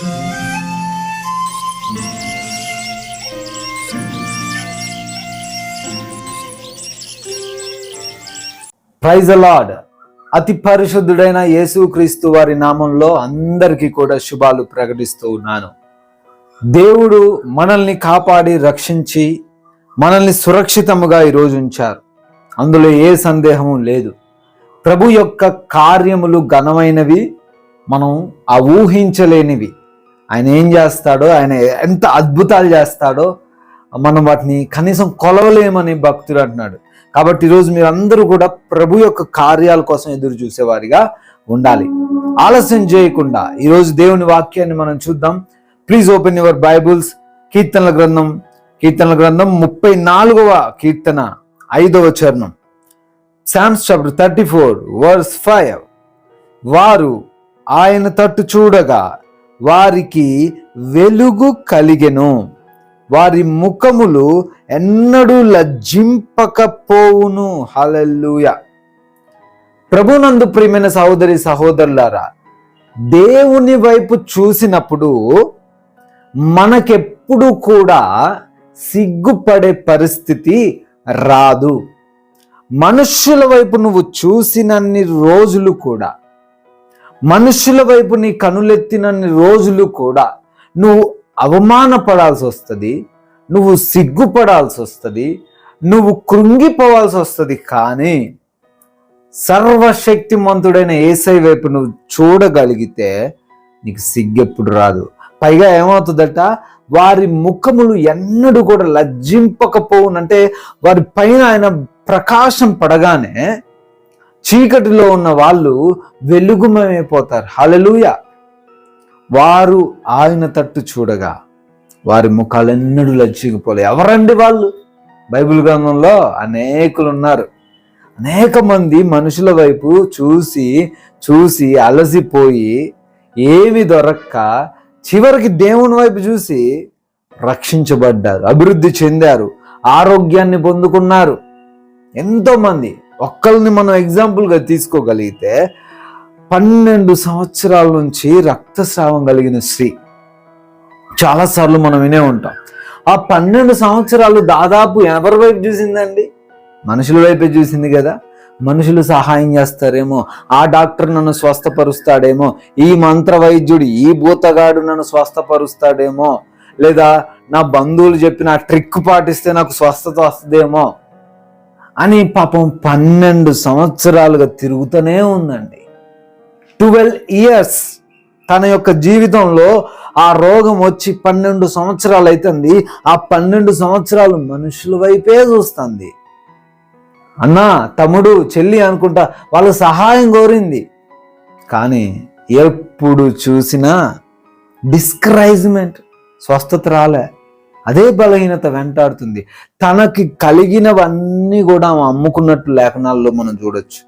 Praise అలాడ్ అతి పరిశుద్ధుడైన యేసుక్రీస్తు వారి నామంలో అందరికీ కూడా శుభాలు ప్రకటిస్తూ ఉన్నాను. దేవుడు మనల్ని కాపాడి రక్షించి మనల్ని సురక్షితముగా ఈరోజు ఉంచారు. అందులో ఏ సందేహము లేదు. ప్రభు యొక్క కార్యములు ఘనమైనవి మనం ఆ ఊహించలేనివి. ఆయన ఏం చేస్తాడో ఆయన ఎంత అద్భుతాలు చేస్తాడో మనం వాటిని కనీసం కొలవలేమని భక్తుడు అంటున్నాడు. కాబట్టి ఈరోజు మీరందరూ కూడా ప్రభు యొక్క కార్యాల కోసం ఎదురు చూసేవారిగా ఉండాలి. ఆలస్యం చేయకుండా ఈరోజు దేవుని వాక్యాన్ని మనం చూద్దాం. ప్లీజ్ ఓపెన్ యువర్ బైబుల్స్ కీర్తనల గ్రంథం కీర్తనల గ్రంథం ముప్పై నాలుగవ కీర్తన ఐదవ చరణం. Psalms chapter thirty four verse five వారు ఆయన తట్టు చూడగా వారికి వెలుగు కలిగెను. వారి ముఖములు ఎన్నడూ లజ్జింపకపోవును. హలల్లుయ. ప్రభునందు ప్రియమైన సహోదరి సహోదరులారా దేవుని వైపు చూసినప్పుడు మనకెప్పుడు కూడా సిగ్గుపడే పరిస్థితి రాదు. మనుష్యుల వైపు నువ్వు చూసినన్ని రోజులు కూడా మనుషుల వైపు నీ కనులెత్తినన్ని రోజులు కూడా నువ్వు అవమానపడాల్సి వస్తుంది నువ్వు సిగ్గుపడాల్సి వస్తుంది నువ్వు కృంగిపోవాల్సి వస్తుంది. కానీ సర్వశక్తిమంతుడైన ఏసై వైపు నువ్వు చూడగలిగితే నీకు సిగ్గెప్పుడు రాదు. పైగా ఏమవుతుందట? వారి ముఖములు ఎన్నడూ కూడా లజ్జింపకపోవునంటే వారి పైన ఆయన ప్రకాశం పడగానే చీకటిలో ఉన్న వాళ్ళు వెలుగుమైపోతారు హలలుయ వారు ఆయన తట్టు చూడగా వారి ముఖాలు ఎన్నడూ లజ్జిగిపోలే. ఎవరండి వాళ్ళు? బైబిల్ గ్రంథంలో అనేకులు ఉన్నారు అనేక మంది మనుషుల వైపు చూసి చూసి అలసిపోయి ఏమి దొరక్క చివరికి దేవుని వైపు చూసి రక్షించబడ్డారు అభివృద్ధి చెందారు ఆరోగ్యాన్ని పొందుకున్నారు. ఎంతోమంది ఒక్కరిని మనం ఎగ్జాంపుల్గా తీసుకోగలిగితే పన్నెండు సంవత్సరాల నుంచి రక్తస్రావం కలిగిన స్త్రీ. చాలాసార్లు మనం వినే ఉంటాం. ఆ పన్నెండు సంవత్సరాలు దాదాపు ఎవరి వైపు చూసిందండి? మనుషుల వైపే చూసింది కదా. మనుషులు సహాయం చేస్తారేమో ఆ డాక్టర్ నన్ను స్వస్థపరుస్తాడేమో ఈ మంత్ర వైద్యుడు ఈ భూతగాడు నన్ను స్వస్థపరుస్తాడేమో లేదా నా బంధువులు చెప్పిన ట్రిక్ పాటిస్తే నాకు స్వస్థత వస్తుందేమో అని పాపం పన్నెండు సంవత్సరాలుగా తిరుగుతూనే ఉందండి. ట్వెల్వ్ ఇయర్స్ తన యొక్క జీవితంలో ఆ రోగం వచ్చి పన్నెండు సంవత్సరాలు అవుతుంది ఆ పన్నెండు సంవత్సరాలు మనుషుల వైపే చూస్తుంది. అన్నా తమ్ముడు చెల్లి అనుకుంటా వాళ్ళ సహాయం కోరింది. కానీ ఎప్పుడు చూసినా డిస్కరైజ్మెంట్ స్వస్థత రాలే. అదే బలహీనత వెంటాడుతుంది. తనకి కలిగినవన్నీ కూడా ఆమె అమ్ముకున్నట్టు లేఖనాల్లో మనం చూడొచ్చు.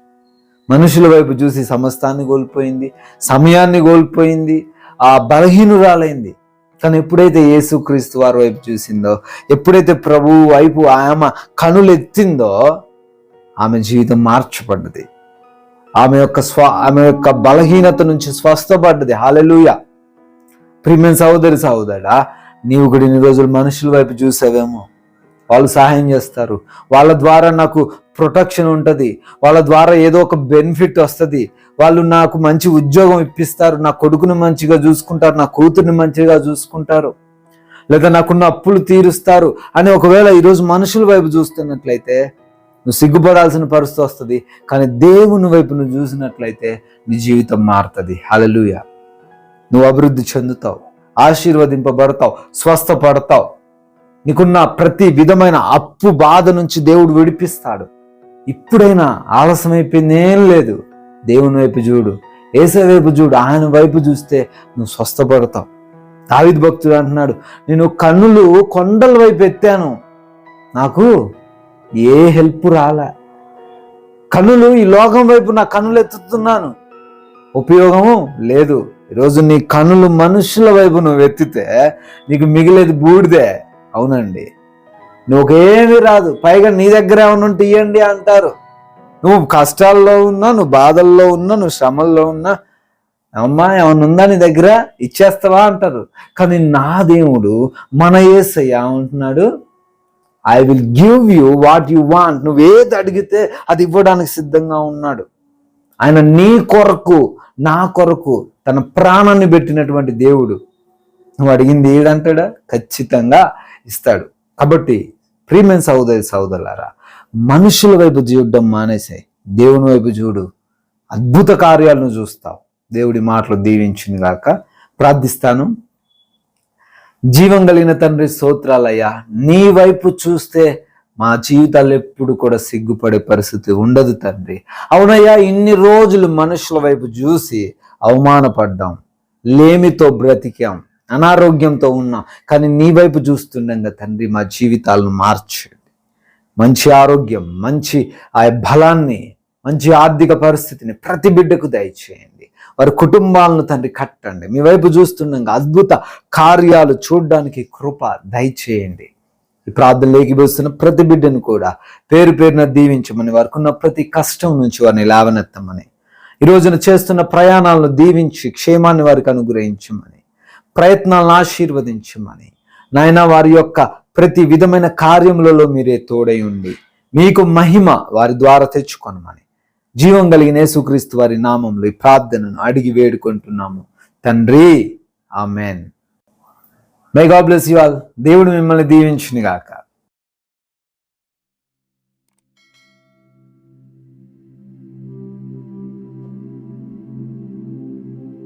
మనుషుల వైపు చూసి సమస్తాన్ని కోల్పోయింది సమయాన్ని కోల్పోయింది ఆ బలహీనురాలైంది. తను ఎప్పుడైతే యేసుక్రీస్తు వారి వైపు చూసిందో ఎప్పుడైతే ప్రభు వైపు ఆమె కనులెత్తిందో ఆమె జీవితం మార్చబడ్డది. ఆమె యొక్క స్వ ఆమె యొక్క బలహీనత నుంచి స్వస్థపడ్డది. హాలెలుయ ప్రిమెన్ సహోదరి సహోదరా నీవు కూడా ఇన్ని రోజులు మనుషుల వైపు చూసావేమో. వాళ్ళు సహాయం చేస్తారు. వాళ్ళ ద్వారా నాకు ప్రొటెక్షన్ ఉంటుంది. వాళ్ళ ద్వారా ఏదో ఒక బెనిఫిట్ వస్తుంది. వాళ్ళు నాకు మంచి ఉద్యోగం ఇప్పిస్తారు. నా కొడుకుని మంచిగా చూసుకుంటారు. నా కూతుర్ని మంచిగా చూసుకుంటారు. లేదా నాకున్న అప్పులు తీరుస్తారు అని ఒకవేళ ఈరోజు మనుషుల వైపు చూస్తున్నట్లయితే నువ్వు సిగ్గుపడాల్సిన పరిస్థితి వస్తుంది. కానీ దేవుని వైపు నువ్వు చూసినట్లయితే నీ జీవితం మారుతుంది. హలలుయ నువ్వు అభివృద్ధి చెందుతావు. ఆశీర్వదింపబడతావు స్వస్థపడతావు. నీకున్న ప్రతి విధమైన అప్పు బాధ నుంచి దేవుడు విడిపిస్తాడు. ఇప్పుడైనా ఆలస్యమైపోయిందేం లేదు. దేవుని వైపు చూడు ఏసే వైపు చూడు ఆయన వైపు చూస్తే నువ్వు స్వస్థపడతావు. దావిద్ భక్తుడు అంటున్నాడు నేను కన్నులు కొండల వైపు ఎత్తాను. నాకు ఏ హెల్ప్ రాలే. కన్నులు ఈ లోకం వైపు నా కన్నులు ఎత్తుతున్నాను. ఉపయోగము లేదు. ఈరోజు నీ కనులు మనుషుల వైపు నువ్వు ఎత్తితే నీకు మిగిలేది బూడిదే. అవునండి. నువ్వుకేమీ రాదు. పైగా నీ దగ్గర ఏమైనా ఉంటే ఇవ్వండి అంటారు. నువ్వు కష్టాల్లో ఉన్నా నువ్వు బాధల్లో ఉన్నా నువ్వు శ్రమల్లో ఉన్నా అమ్మా ఏమైనా ఉందా నీ దగ్గర? ఇచ్చేస్తావా అంటారు. కానీ నా దేవుడు మన ఏసయ్య అంటున్నాడు I will give you what you want నువ్వు ఏది అడిగితే అది ఇవ్వడానికి సిద్ధంగా ఉన్నాడు. ఆయన నీ కొరకు నా కొరకు తన ప్రాణాన్ని పెట్టినటువంటి దేవుడు. నువ్వు అడిగింది ఏడంటాడా? ఖచ్చితంగా ఇస్తాడు. కాబట్టి ప్రీమెన్ సహోదరి సహోదరులారా మనుషుల వైపు చూడడం మానేసే దేవుని వైపు చూడు. అద్భుత కార్యాలను చూస్తావు. దేవుడి మాటలు దీవించింది గాక. ప్రార్థిస్తాను. జీవం కలిగిన తండ్రి స్తోత్రాలయ్యా నీ వైపు చూస్తే మా జీవితాలు ఎప్పుడు కూడా సిగ్గుపడే పరిస్థితి ఉండదు తండ్రి. అవునయ్యా ఇన్ని రోజులు మనుషుల వైపు చూసి అవమానపడ్డాం. లేమితో బ్రతికాం. అనారోగ్యంతో ఉన్నాం. కానీ నీ వైపు చూస్తుండగా తండ్రి మా జీవితాలను మార్చండి. మంచి ఆరోగ్యం మంచి ఆ బలాన్ని మంచి ఆర్థిక పరిస్థితిని ప్రతి బిడ్డకు దయచేయండి. వారి కుటుంబాలను తండ్రి కట్టండి. మీ వైపు చూస్తుండగా అద్భుత కార్యాలు చూడడానికి కృప దయచేయండి. ఈ ప్రార్థన లేకిపోస్తున్న ప్రతి బిడ్డను కూడా పేరు పేరున దీవించమని వారికి ఉన్న ప్రతి కష్టం నుంచి వారిని లేవనెత్తమని ఈ రోజున చేస్తున్న ప్రయాణాలను దీవించి క్షేమాన్ని వారికి అనుగ్రహించమని ప్రయత్నాలను ఆశీర్వదించమని. నాయన వారి యొక్క ప్రతి విధమైన కార్యములలో మీరే తోడై ఉండి మీకు మహిమ వారి ద్వారా తెచ్చుకొనమని. జీవం కలిగిన యేసుక్రీస్తు వారి నామంలో ఈ ప్రార్థనను అడిగి వేడుకుంటున్నాము. తండ్రి amen. May God bless you all దేవుడు మిమ్మల్ని దీవించును గాక